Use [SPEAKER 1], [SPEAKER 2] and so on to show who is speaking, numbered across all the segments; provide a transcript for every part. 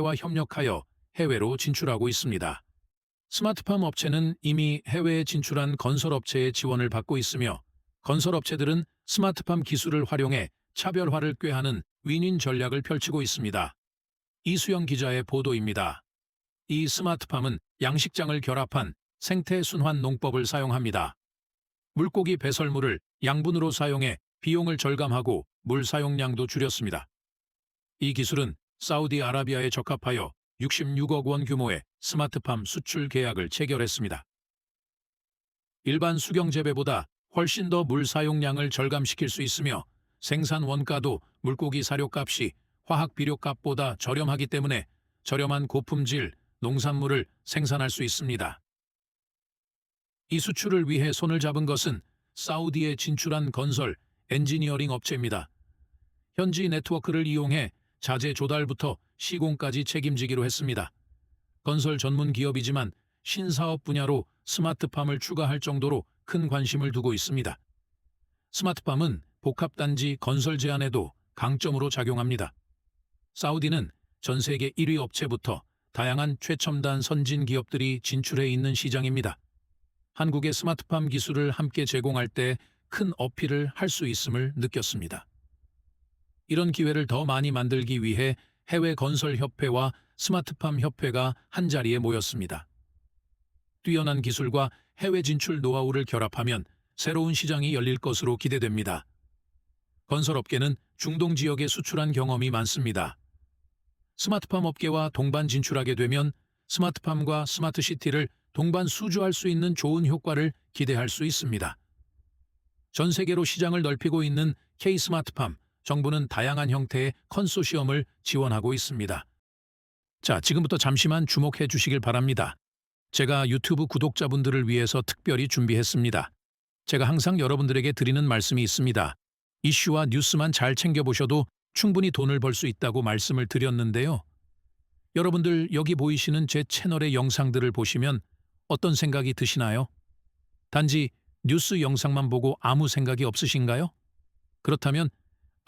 [SPEAKER 1] 와 협력하여 해외로 진출하고 있습니다. 스마트팜 업체는 이미 해외에 진출한 건설업체의 지원을 받고 있으며 건설업체들은 스마트팜 기술을 활용해 차별화를 꾀하는 윈윈 전략을 펼치고 있습니다. 이수영 기자의 보도입니다. 이 스마트팜은 양식장을 결합한 생태 순환 농법을 사용합니다. 물고기 배설물을 양분으로 사용해 비용을 절감하고 물 사용량도 줄였습니다. 이 기술은 사우디아라비아에 적합하여 66억 원 규모의 스마트팜 수출 계약을 체결했습니다. 일반 수경 재배보다 훨씬 더 물 사용량을 절감시킬 수 있으며 생산 원가도 물고기 사료값이 화학 비료값보다 저렴하기 때문에 저렴한 고품질 농산물을 생산할 수 있습니다. 이 수출을 위해 손을 잡은 것은 사우디에 진출한 건설 엔지니어링 업체입니다. 현지 네트워크를 이용해 자재 조달부터 시공까지 책임지기로 했습니다. 건설 전문 기업이지만 신사업 분야로 스마트팜을 추가할 정도로 큰 관심을 두고 있습니다. 스마트팜은 복합단지 건설 제안에도 강점으로 작용합니다. 사우디는 전 세계 1위 업체부터 다양한 최첨단 선진 기업들이 진출해 있는 시장입니다. 한국의 스마트팜 기술을 함께 제공할 때 큰 어필을 할 수 있음을 느꼈습니다. 이런 기회를 더 많이 만들기 위해 해외 건설 협회와 스마트팜 협회가 한자리에 모였습니다. 뛰어난 기술과 해외 진출 노하우를 결합하면 새로운 시장이 열릴 것으로 기대됩니다. 건설업계는 중동 지역에 수출한 경험이 많습니다. 스마트팜 업계와 동반 진출하게 되면 스마트팜과 스마트시티를 동반 수주할 수 있는 좋은 효과를 기대할 수 있습니다. 전 세계로 시장을 넓히고 있는 K-스마트팜, 정부는 다양한 형태의 컨소시엄을 지원하고 있습니다. 자, 지금부터 잠시만 주목해 주시길 바랍니다. 제가 유튜브 구독자분들을 위해서 특별히 준비했습니다. 제가 항상 여러분들에게 드리는 말씀이 있습니다. 이슈와 뉴스만 잘 챙겨보셔도 충분히 돈을 벌 수 있다고 말씀을 드렸는데요. 여러분들 여기 보이시는 제 채널의 영상들을 보시면 어떤 생각이 드시나요? 단지 뉴스 영상만 보고 아무 생각이 없으신가요? 그렇다면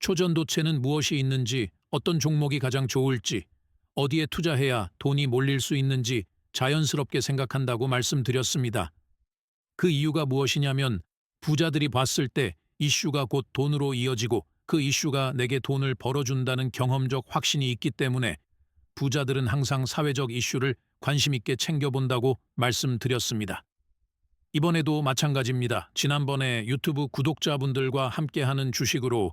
[SPEAKER 1] 초전도체는 무엇이 있는지, 어떤 종목이 가장 좋을지, 어디에 투자해야 돈이 몰릴 수 있는지 자연스럽게 생각한다고 말씀드렸습니다. 그 이유가 무엇이냐면 부자들이 봤을 때 이슈가 곧 돈으로 이어지고 그 이슈가 내게 돈을 벌어준다는 경험적 확신이 있기 때문에 부자들은 항상 사회적 이슈를 관심 있게 챙겨본다고 말씀드렸습니다. 이번에도 마찬가지입니다. 지난번에 유튜브 구독자분들과 함께하는 주식으로